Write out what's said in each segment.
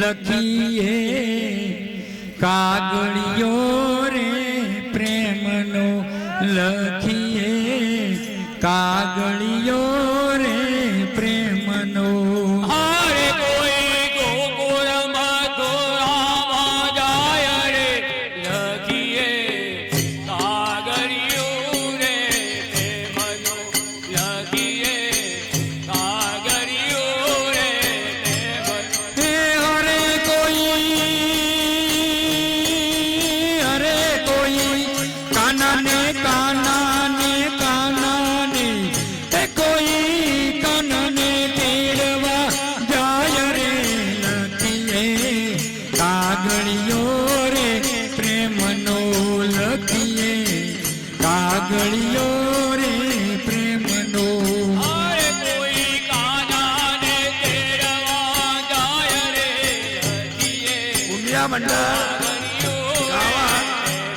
લખીએ કાગળિયો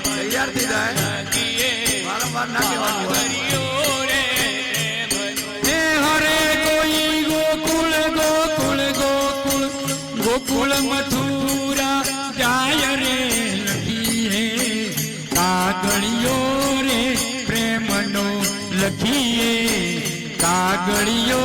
તૈયાર થઈ જાય વારંવાર ના કહેવાનું હોય ગોકુળ મથુરા જાય રે લખી હે કાગળિયો રે પ્રેમનો લખીએ, કાગળિયો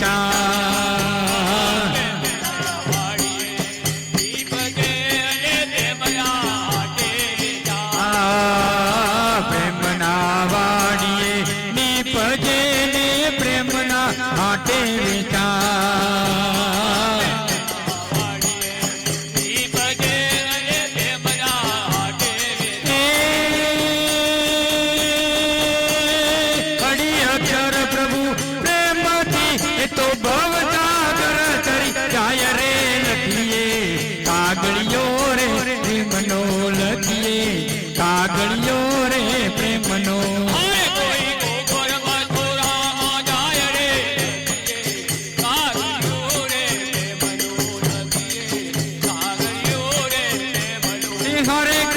time.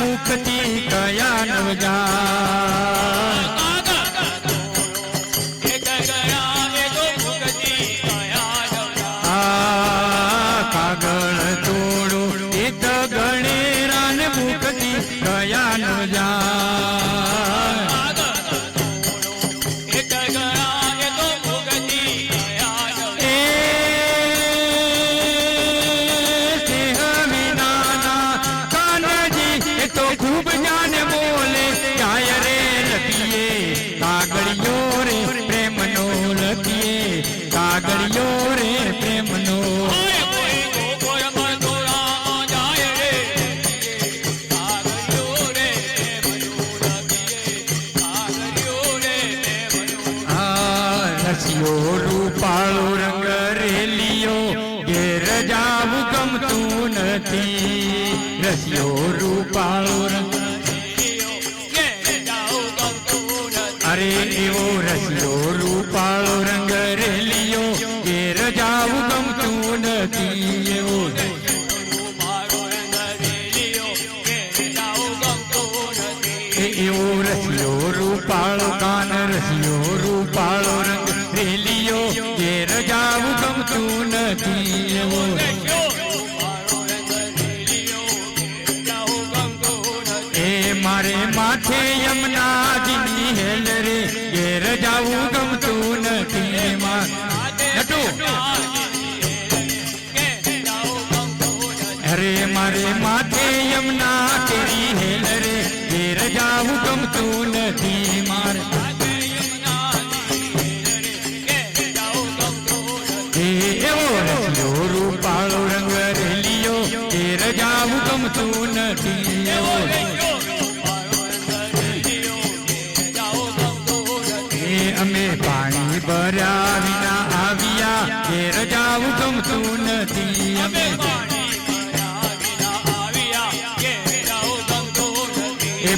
मुक्ति कया नवजा જાવું ગમતું નથી. રસિયો રૂપાળો અરે એવો રસિયો રૂપાળો રંગ રેલિયો. ઘેર જાવું ગમતું નથી એવો. એવો રસિયો રૂપાળો, કાન રસિયો રૂપાળો રંગ રેલી तू न दियो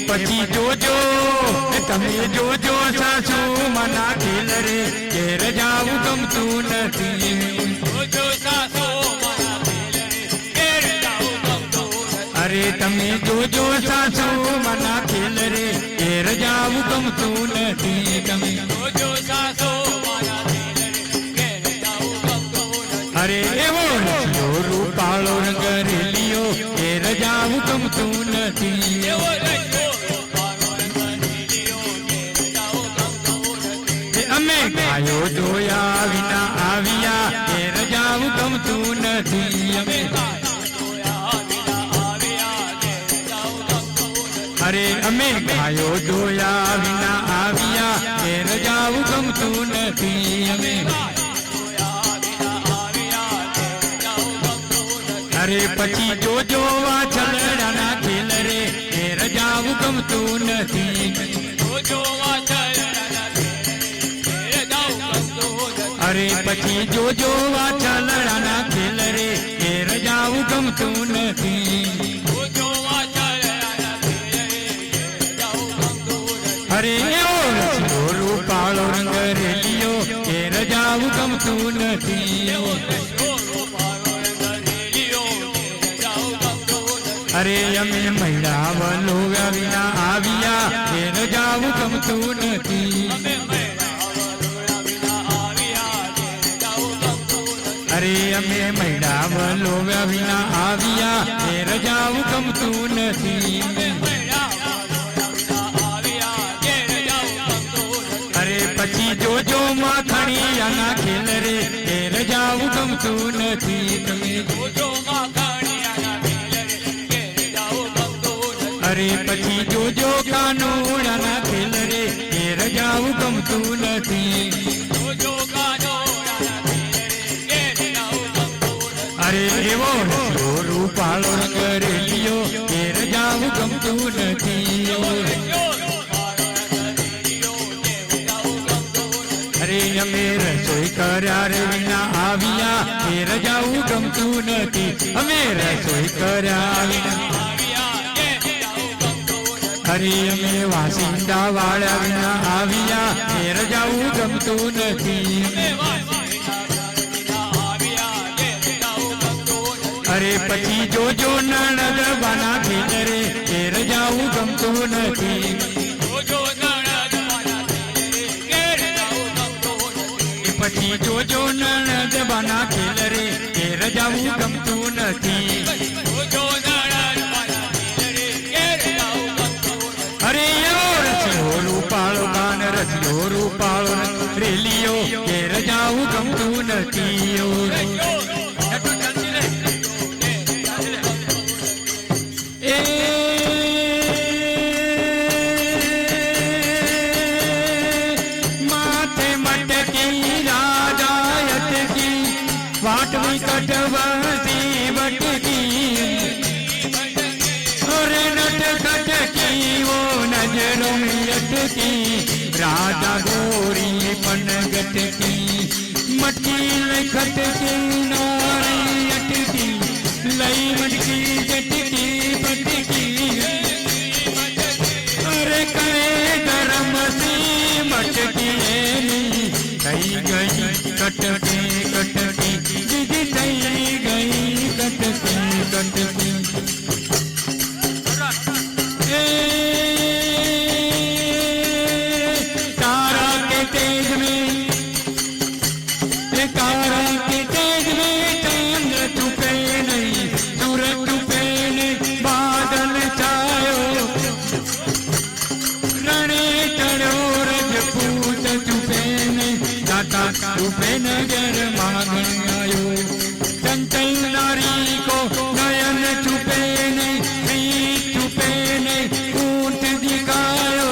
પછી જોજો એ તમે જોજો સાસુ મના ખેલ રે ઘેર જાવું ગમતું નથી અરે તમે જોજો સાસુ મના ખેલ રે ઘેર જાવું ગમતું નથી તમે અરે એવો રસિયો રૂપાળો રંગ રેલિયો ઘેર જાવું ગમતું નથી જોયા વિના આવ્યા ઘેર જાવું ગમતું નથી અમે અરે અમે ગાયો જોયા વિના આવ્યા ઘેર જાવું ગમતું નથી અમે અરે પછી જોજો વાછલડાના ખેલ રે ઘેર જાવું ગમતું નથી અરે પછી જોજો વાછા લડાના ખેલ રે, એ રજાવું ગમતું નથી. અરે ઓરું પાળો રંગ રેલીઓ એ રજાવું ગમતું નથી. અરે અમે મહિલા વલો આવ્યા આવ્યા, એ રજાવું ગમતું નથી. અરે અમે મહિલા વલોવ્યા વિના આવ્યા. એ જાવું ગમતું નથી. અરે પછી જોજો માખણિયાના ખેલ રે. એ જાવું ગમતું નથી. તમે જોજો અરે પછી જોજો કાનુડાના ખેલ રે. એ રજાવું ગમતું નથી. એવો રસ્યો પાલન કરે લિયો ઘેર જાવું ગમતું નથી અરે અમે રસોઈ કર્યા રે વિના આવ્યા ઘેર જાવું ગમતું નથી અમે રસોઈ કર્યા વિના અરે અમે વાસિંદા વાળા વિના આવ્યા ઘેર જાવું ગમતું નથી પછી જોજો નણદ બાના ભીતરે ઘેર જાવું ગમતું નથી. की। राधा गोरी पनगट की। मटी लिखत की, नारी अटकी लई मटकी जटकी पटकी अरे करे गरम सी मटकी कई गई कटकी दाता छुपे नगर मागण आयो चंचल नारी को नयन छुपे प्रीत छुपे नहीं ऊँट दिखायो।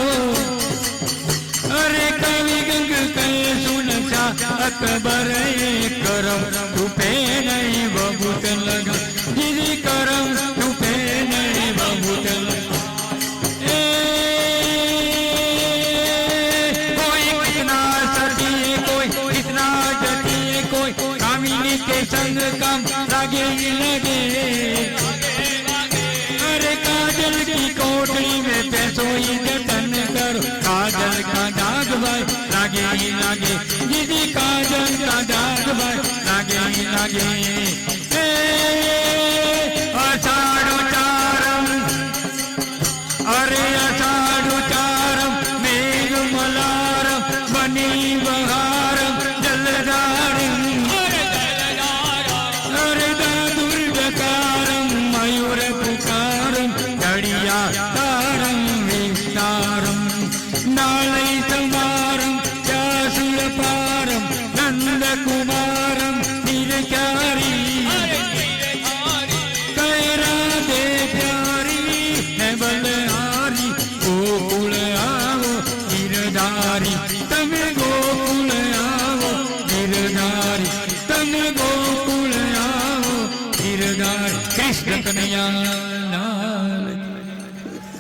अरे कवि गंग कल सुन सा, अकबर करम, छुपे नहीं बबूत लगा। दीदी करम काजल का डाग भाई लागे ही लागे दीदी काजल का डाग भाई लागे लागे நாளை தமா